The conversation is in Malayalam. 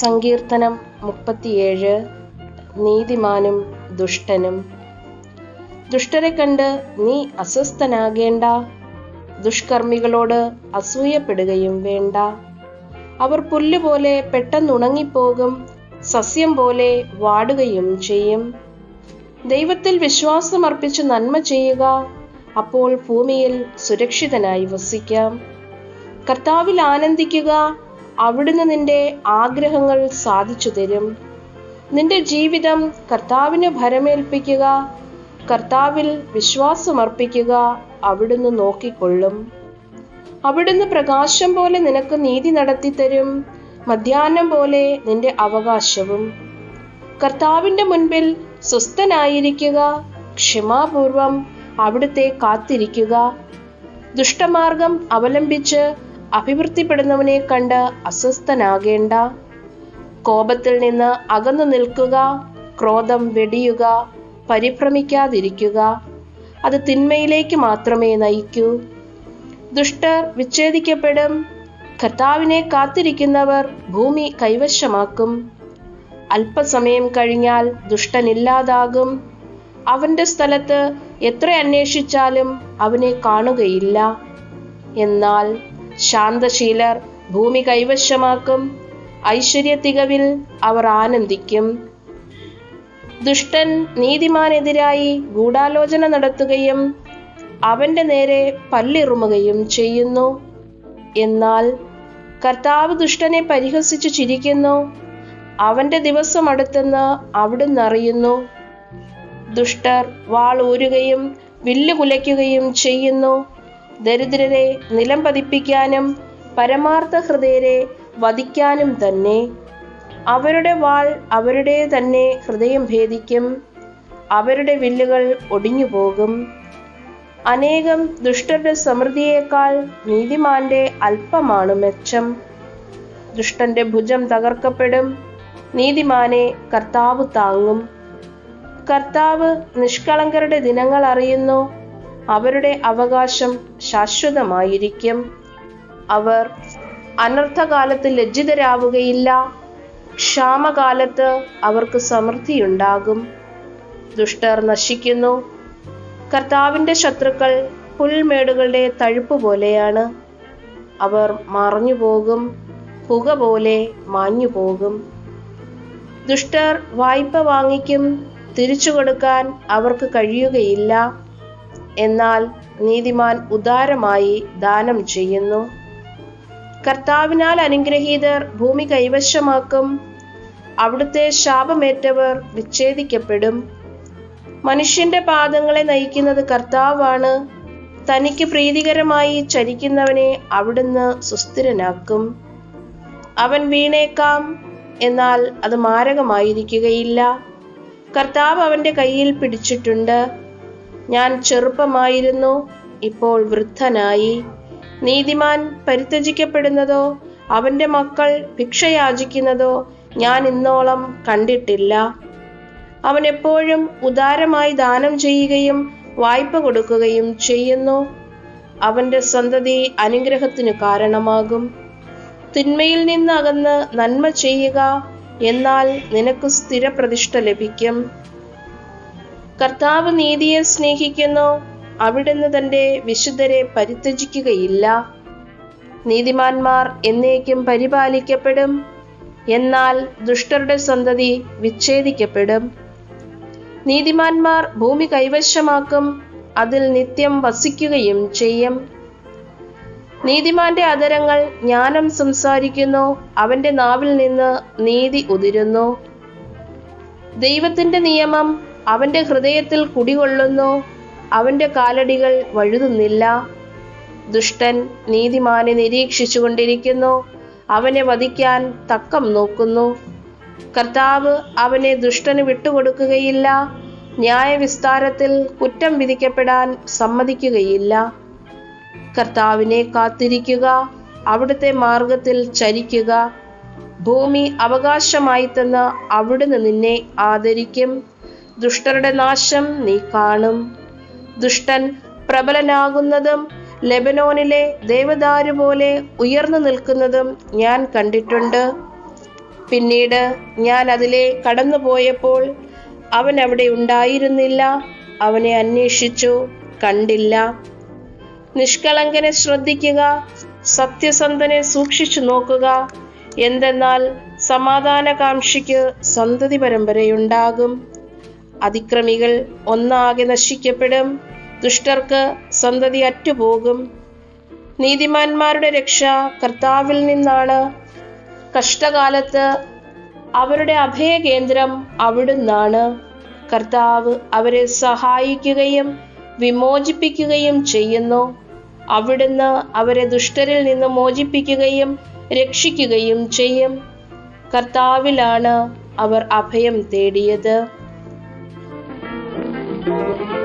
സങ്കീർത്തനം മുപ്പത്തിയേഴ് നീതിമാനും ദുഷ്ടനും. ദുഷ്ടരെ കണ്ട് നീ അസ്വസ്ഥനാകേണ്ട. ദുഷ്കർമ്മികളോട് അസൂയപ്പെടുകയും വേണ്ട. അവർ പുല്ലുപോലെ പെട്ടെന്നുണങ്ങിപ്പോകും സസ്യം പോലെ വാടുകയും ചെയ്യും. ദൈവത്തിൽ വിശ്വാസമർപ്പിച്ച് നന്മ ചെയ്യുക അപ്പോൾ ഭൂമിയിൽ സുരക്ഷിതനായി വസിക്കാം. കർത്താവിൽ ആനന്ദിക്കുക അവിടുന്ന് നിന്റെ ആഗ്രഹങ്ങൾ സാധിച്ചു തരും. നിന്റെ ജീവിതം കർത്താവിന് ഭരമേൽപ്പിക്കുക കർത്താവിൽ വിശ്വാസമർപ്പിക്കുക അവിടുന്ന് നോക്കിക്കൊള്ളും. അവിടുന്ന് പ്രകാശം പോലെ നിനക്ക് നീതി നടത്തി തരും മധ്യാഹ്നം പോലെ നിന്റെ അവകാശവും. കർത്താവിന്റെ മുൻപിൽ സ്വസ്ഥനായിരിക്കുക ക്ഷമാപൂർവം അവിടുത്തെ കാത്തിരിക്കുക. ദുഷ്ടമാർഗം അവലംബിച്ച് അഭിവൃദ്ധിപ്പെടുന്നവനെ കണ്ട് അസ്വസ്ഥനാകേണ്ട. കോപത്തിൽ നിന്ന് അകന്നു നിൽക്കുക ക്രോധം വെടിയുക പരിഭ്രമിക്കാതിരിക്കുക. അത് തിന്മയിലേക്ക് മാത്രമേ നയിക്കൂ. ദുഷ്ടർ വിച്ഛേദിക്കപ്പെടും. കർത്താവിനെ കാത്തിരിക്കുന്നവർ ഭൂമി കൈവശമാക്കും. അല്പസമയം കഴിഞ്ഞാൽ ദുഷ്ടനില്ലാതാകും അവന്റെ സ്ഥലത്ത് എത്ര അന്വേഷിച്ചാലും അവനെ കാണുകയില്ല. എന്നാൽ ശാന്തശീലർ ഭൂമി കൈവശമാക്കും. ഐശ്വര്യ തികവിൽ അവർ ആനന്ദിക്കും. ദുഷ്ടൻ നീതിമാനെതിരായി ഗൂഢാലോചന നടത്തുകയും അവന്റെ നേരെ പല്ലിറുമുകയും ചെയ്യുന്നു. എന്നാൽ കർത്താവ് ദുഷ്ടനെ പരിഹസിച്ചു ചിരിക്കുന്നു. അവന്റെ ദിവസം അടുത്തെന്ന് അവിടുന്ന് അറിയുന്നു. ദുഷ്ടർ വാൾ ഊരുകയും വില്ല് കുലയ്ക്കുകയും ചെയ്യുന്നു. ദരിദ്രരെ നിലം പതിപ്പിക്കാനും പരമാർത്ഥ ഹൃദയരെ വധിക്കാനും തന്നെ. അവരുടെ വാൾ അവരുടെ തന്നെ ഹൃദയം ഭേദിക്കും. അവരുടെ വില്ലുകൾ ഒടിഞ്ഞു പോകും അനേകം ദുഷ്ടരുടെ സമൃദ്ധിയേക്കാൾ നീതിമാന്റെ അല്പമാണ് മെച്ചം. ദുഷ്ടന്റെ ഭുജം തകർക്കപ്പെടും. നീതിമാനെ കർത്താവ് താങ്ങും. കർത്താവ് നിഷ്കളങ്കരുടെ ദിനങ്ങൾ അറിയുന്നു. അവരുടെ അവകാശം ശാശ്വതമായിരിക്കും. അവർ അനർത്ഥകാലത്ത് ലജ്ജിതരാവുകയില്ല. ക്ഷാമകാലത്ത് അവർക്ക് സമൃദ്ധിയുണ്ടാകും. ദുഷ്ടർ നശിക്കുന്നു. കർത്താവിന്റെ ശത്രുക്കൾ പുൽമേടുകളുടെ തഴുപ്പ് പോലെയാണ്. അവർ മറഞ്ഞു പോകും പുക പോലെ മാഞ്ഞു പോകും ദുഷ്ടർ വായ്പ വാങ്ങിക്കും. തിരിച്ചു കൊടുക്കാൻ അവർക്ക് കഴിയുകയില്ല. എന്നാൽ നീതിമാൻ ഉദാരമായി ദാനം ചെയ്യുന്നു. കർത്താവിനാൽ അനുഗ്രഹീതർ ഭൂമി കൈവശമാക്കും. അവിടുത്തെ ശാപമേറ്റവർ വിച്ഛേദിക്കപ്പെടും. മനുഷ്യന്റെ പാദങ്ങളെ നയിക്കുന്നത് കർത്താവാണ്. തനിക്ക് പ്രീതികരമായി ചരിക്കുന്നവനെ അവിടുന്ന് സുസ്ഥിരനാക്കും. അവൻ വീണേക്കാം എന്നാൽ അത് മാരകമായിരിക്കുകയില്ല. കർത്താവ് അവന്റെ കയ്യിൽ പിടിച്ചിട്ടുണ്ട്. ഞാൻ ചെറുപ്പമായിരുന്നു ഇപ്പോൾ വൃദ്ധനായി. നീതിമാൻ പരിത്യജിക്കപ്പെടുന്നതോ അവന്റെ മക്കൾ ഭിക്ഷയാചിക്കുന്നതോ ഞാൻ ഇന്നോളം കണ്ടിട്ടില്ല. അവൻ എപ്പോഴും ഉദാരമായി ദാനം ചെയ്യുകയും വായ്പ കൊടുക്കുകയും ചെയ്യുന്നു. അവന്റെ സന്തതി അനുഗ്രഹത്തിന് കാരണമാകും. തിന്മയിൽ നിന്ന് അകന്ന് നന്മ ചെയ്യുക എന്നാൽ നിനക്ക് സ്ഥിരപ്രതിഷ്ഠ ലഭിക്കും. കർത്താവ് നീതിയെ സ്നേഹിക്കുന്നു. അവിടുന്ന് തന്റെ വിശുദ്ധരെ പരിത്യജിക്കുകയില്ല. നീതിമാന്മാർ എന്നേക്കും പരിപാലിക്കപ്പെടും. എന്നാൽ ദുഷ്ടരുടെ സന്തതി വിച്ഛേദിക്കപ്പെടും. നീതിമാന്മാർ ഭൂമി കൈവശമാക്കും അതിൽ നിത്യം വസിക്കുകയും ചെയ്യും. നീതിമാന്റെ അതരങ്ങൾ ജ്ഞാനം സംസാരിക്കുന്നു അവന്റെ നാവിൽ നിന്ന് നീതി ഉതിരുന്നു. ദൈവത്തിന്റെ നിയമം അവന്റെ ഹൃദയത്തിൽ കുടികൊള്ളുന്നു. അവന്റെ കാലടികൾ വഴുതുന്നില്ല. ദുഷ്ടൻ നീതിമാനെ നിരീക്ഷിച്ചു കൊണ്ടിരിക്കുന്നു അവനെ വധിക്കാൻ തക്കം നോക്കുന്നു. കർത്താവ് അവനെ ദുഷ്ടന് വിട്ടുകൊടുക്കുകയില്ല. ന്യായവിസ്താരത്തിൽ കുറ്റം വിധിക്കപ്പെടാൻ സമ്മതിക്കുകയില്ല. കർത്താവിനെ കാത്തിരിക്കുക അവിടുത്തെ മാർഗത്തിൽ ചരിക്കുക. ഭൂമി അവകാശമായി തന്ന അവിടുന്ന് നിന്നെ ആദരിക്കും. ദുഷ്ടരുടെ നാശം നീ കാണും. ദുഷ്ടൻ പ്രബലനാകുന്നതും ലെബനോനിലെ ദേവദാരു പോലെ ഉയർന്നു നിൽക്കുന്നതും ഞാൻ കണ്ടിട്ടുണ്ട്. പിന്നീട് ഞാൻ അതിലെ കടന്നുപോയപ്പോൾ അവൻ അവിടെ ഉണ്ടായിരുന്നില്ല. അവനെ അന്വേഷിച്ചു കണ്ടില്ല. നിഷ്കളങ്കനെ ശ്രദ്ധിക്കുക സത്യസന്ധനെ സൂക്ഷിച്ചു നോക്കുക. എന്തെന്നാൽ സമാധാനകാംക്ഷിക്ക് സന്തതി പരമ്പരയുണ്ടാകും അതിക്രമികൾ ഒന്നാകെ നശിക്കപ്പെടും. ദുഷ്ടർക്ക് സന്തതി അറ്റുപോകും. നീതിമാന്മാരുടെ രക്ഷ കർത്താവിൽ നിന്നാണ്. കഷ്ടകാലത്ത് അവരുടെ അഭയകേന്ദ്രം അവിടുന്നാണ്. കർത്താവ് അവരെ സഹായിക്കുകയും വിമോചിപ്പിക്കുകയും ചെയ്യുന്നു. അവിടുന്ന് അവരെ ദുഷ്ടരിൽ നിന്ന് മോചിപ്പിക്കുകയും രക്ഷിക്കുകയും ചെയ്യും. കർത്താവിലാണ് അവർ അഭയം തേടിയത്. Thank you.